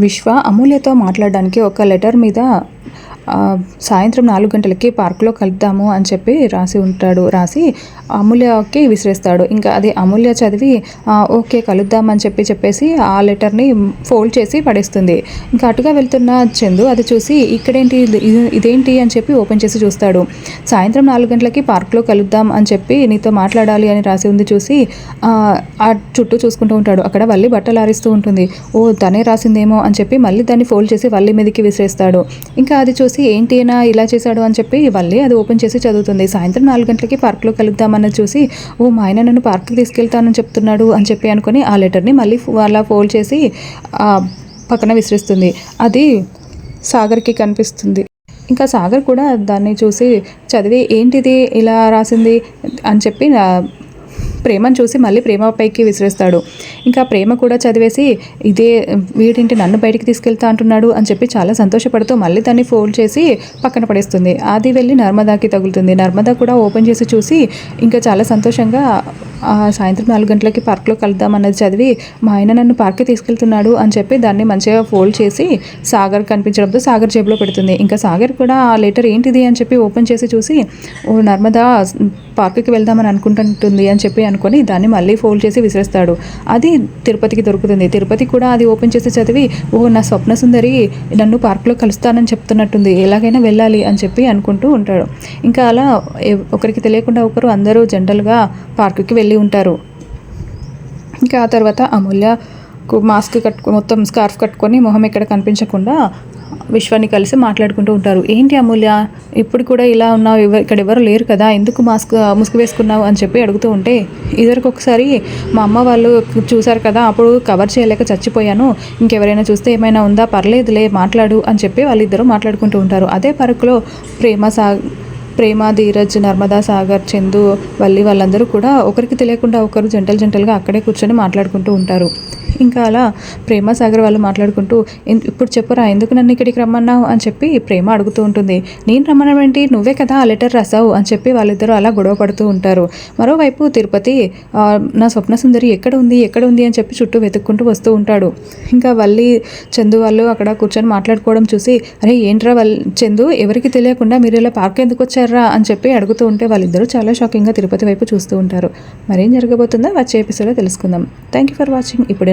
విశ్వ అమూల్యతో మాట్లాడడానికి ఒక లెటర్ మీద సాయంత్రం నాలుగు గంటలకి పార్కులో కలుద్దాము అని చెప్పి రాసి ఉంటాడు రాసి అమూల్యకి విసిరేస్తాడు. ఇంకా అది అమూల్య చదివి ఓకే కలుద్దాం అని చెప్పి చెప్పేసి ఆ లెటర్ని ఫోల్డ్ చేసి పడేస్తుంది. ఇంకా అటుగా వెళ్తున్న చందు అది చూసి ఇక్కడేంటి ఇది- ఇదేంటి అని చెప్పి ఓపెన్ చేసి చూస్తాడు. సాయంత్రం నాలుగు గంటలకి పార్క్లో కలుద్దాం అని చెప్పి నీతో మాట్లాడాలి అని రాసి ఉంది చూసి ఆ, ఆ చుట్టూ చూసుకుంటూ ఉంటాడు. అక్కడ వల్లి బట్టలు ఆరిస్తూ ఉంటుంది. ఓ తనే రాసిందేమో అని చెప్పి మళ్ళీ దాన్ని ఫోల్డ్ చేసి వల్లి మీదకి విసిరేస్తాడు. ఇంకా అది చూసి ఏంటి అయినా ఇలా చేశాడు అని చెప్పి వల్లి అది ఓపెన్ చేసి చదువుతుంది. సాయంత్రం నాలుగు గంటలకి పార్క్లో కలుద్దామని చూసి ఓ మా ఆయన నన్ను పార్క్కి తీసుకెళ్తానని చెప్తున్నాడు అని చెప్పి అనుకుని ఆ లెటర్ని మళ్ళీ అలా ఫోల్డ్ చేసి పక్కన విసిరిస్తుంది. అది సాగర్కి కనిపిస్తుంది. ఇంకా సాగర్ కూడా దాన్ని చూసి చదివి ఏంటిది ఇలా రాసింది? అని చెప్పి ప్రేమను చూసి మళ్ళీ ప్రేమ పైకి విసిరేస్తాడు. ఇంకా ప్రేమ కూడా చదివేసి ఇదే వీడింటి నన్ను బయటికి తీసుకెళ్తా అంటున్నాడు అని చెప్పి చాలా సంతోషపడుతూ మళ్ళీ దాన్ని ఫోల్డ్ చేసి పక్కన పడేస్తుంది. అది వెళ్ళి నర్మదాకి తగులుతుంది. నర్మదా కూడా ఓపెన్ చేసి చూసి ఇంకా చాలా సంతోషంగా సాయంత్రం నాలుగు గంటలకి పార్క్లో కలుద్దాం అన్నది చదివి మా ఆయన నన్ను పార్క్కి తీసుకెళ్తున్నాడు అని చెప్పి దాన్ని మంచిగా ఫోల్డ్ చేసి సాగర్ కనిపించడంతో సాగర్ జేబులో పెడుతుంది. ఇంకా సాగర్ కూడా ఆ లెటర్ ఏంటిది? అని చెప్పి ఓపెన్ చేసి చూసి ఓ నర్మదా పార్క్కి వెళ్దామని అనుకుంటుంటుంది అని చెప్పి అనుకొని దాన్ని మళ్ళీ ఫోల్డ్ చేసి విసిరేస్తాడు. అది తిరుపతికి దొరుకుతుంది. తిరుపతి కూడా అది ఓపెన్ చేసి చదివి ఓ నా స్వప్న సుందరి నన్ను పార్క్లో కలుస్తానని చెప్తున్నట్టుంది. ఎలాగైనా వెళ్ళాలి అని చెప్పి అనుకుంటూ ఉంటాడు. ఇంకా అలా ఒకరికి తెలియకుండా ఒకరు అందరూ జనరల్గా పార్కుకి వెళ్ళి ఉంటారు. ఇంకా ఆ తర్వాత అమూల్యకు మాస్క్ కట్టుకు మొత్తం స్కార్ఫ్ కట్టుకొని మొహం ఎక్కడ కనిపించకుండా విశ్వాన్ని కలిసి మాట్లాడుకుంటూ ఉంటారు. ఏంటి అమూల్య ఇప్పుడు కూడా ఇలా ఉన్నావు ఎవరు ఇక్కడ ఎవరు లేరు కదా ఎందుకు మాస్క్ ముసుగు వేసుకున్నావు అని చెప్పి అడుగుతూ ఉంటే ఇదివరకు ఒకసారి మా అమ్మ వాళ్ళు చూశారు కదా అప్పుడు కవర్ చేయలేక చచ్చిపోయాను ఇంకెవరైనా చూస్తే ఏమైనా ఉందా పర్లేదులే మాట్లాడు అని చెప్పి వాళ్ళిద్దరూ మాట్లాడుకుంటూ ఉంటారు. అదే పరకులో ప్రేమ సా ప్రేమ ధీరజ్ నర్మదా సాగర్ చందు వల్లి వాళ్ళందరూ కూడా ఒకరికి తెలియకుండా ఒకరు జంటలు జంటలుగా అక్కడే కూర్చొని మాట్లాడుకుంటూ ఉంటారు. ఇంకా అలా ప్రేమ సాగర్ వాళ్ళు మాట్లాడుకుంటూ ఇప్పుడు చెప్పురా ఎందుకు నన్ను ఇక్కడికి రమ్మన్నావు? అని చెప్పి ప్రేమ అడుగుతూ ఉంటుంది. నేను రమ్మడం ఏంటి నువ్వే కదా ఆ లెటర్ రాసావు? అని చెప్పి వాళ్ళిద్దరూ అలా గొడవ పడుతూ ఉంటారు. మరోవైపు తిరుపతి నా స్వప్న సుందరి ఎక్కడ ఉంది? ఎక్కడ ఉంది? అని చెప్పి చుట్టూ వెతుక్కుంటూ వస్తూ ఉంటాడు. ఇంకా వల్లి చందు వాళ్ళు అక్కడ కూర్చొని మాట్లాడుకోవడం చూసి అరే ఏంట్రా వల్ చందు ఎవరికి తెలియకుండా మీరు ఇలా పార్క్ ఎందుకు వచ్చారా? అని చెప్పి అడుగుతూ ఉంటే వాళ్ళిద్దరూ చాలా షాకింగ్గా తిరుపతి వైపు చూస్తూ ఉంటారు. మరేం జరగబోతుందో వచ్చే ఎపిసోడ్లో తెలుసుకుందాం. థ్యాంక్ యూ ఫర్ వాచింగ్ ఇప్పుడే